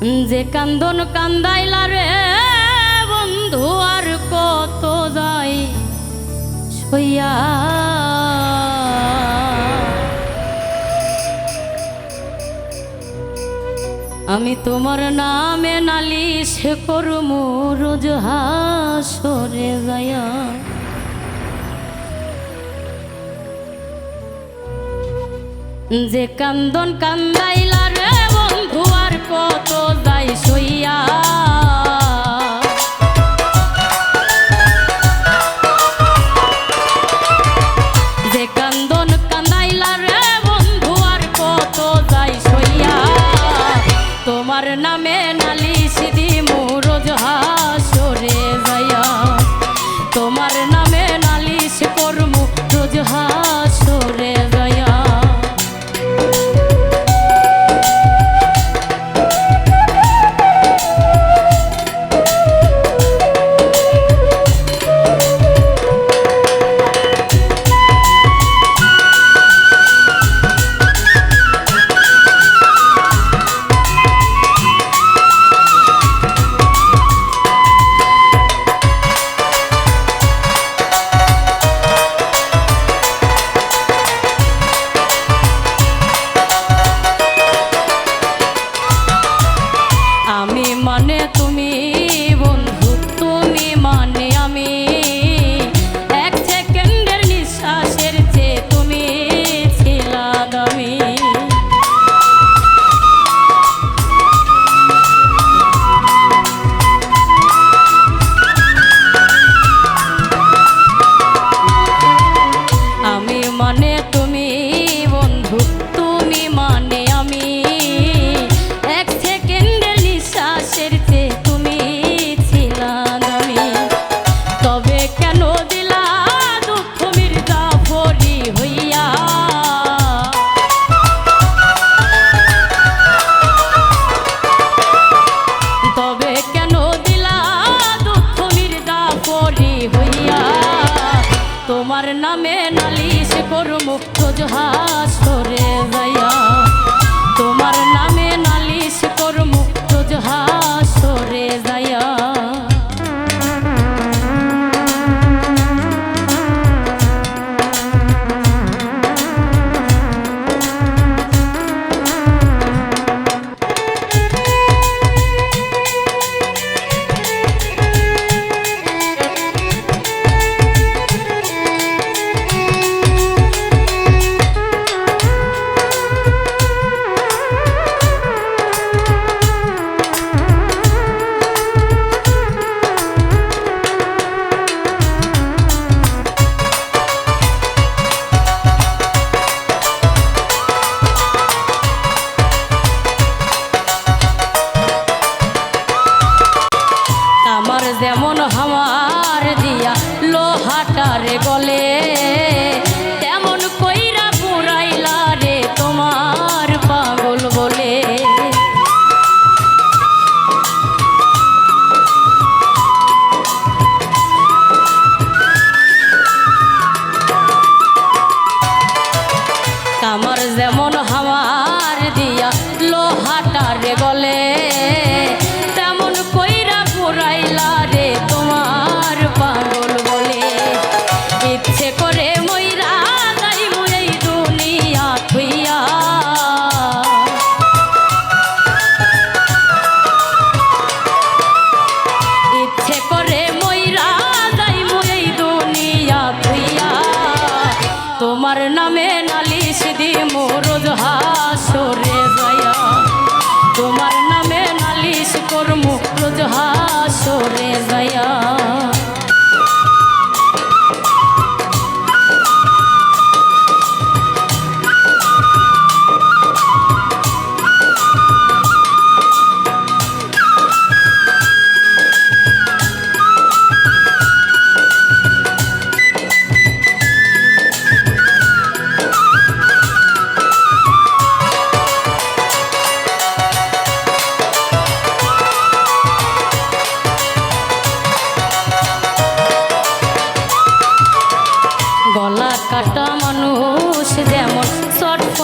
যে কান্দন কান্দাইলা রে বন্ধু, আর কত যাই সইয়া? আমি তোমার নামে নালি সে করম, রোজ হাসরে যায়া যে কান্দন কান্দাইলা কত যায় সইয়া নামে নালিশ করো মুক্ত জহাস যেমন হামার দিয়া লোহাটারে গলে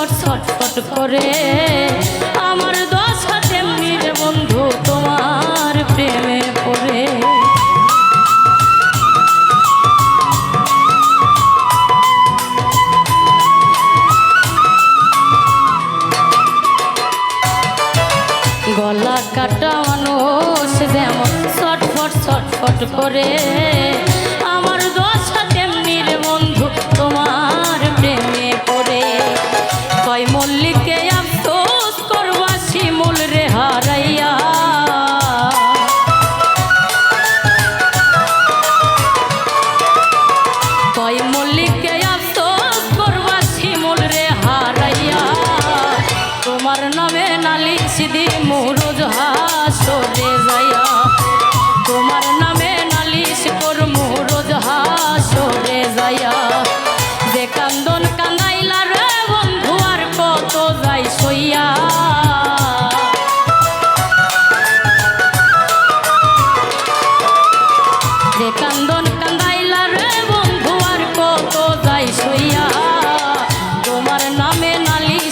ছট ছট ছট করে। আমার দশা তেমনি রে বন্ধু, তোমার প্রেমে পড়ে। গলা কাটা মানুষ যেমন ছটফট ছটফট করে।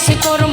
si por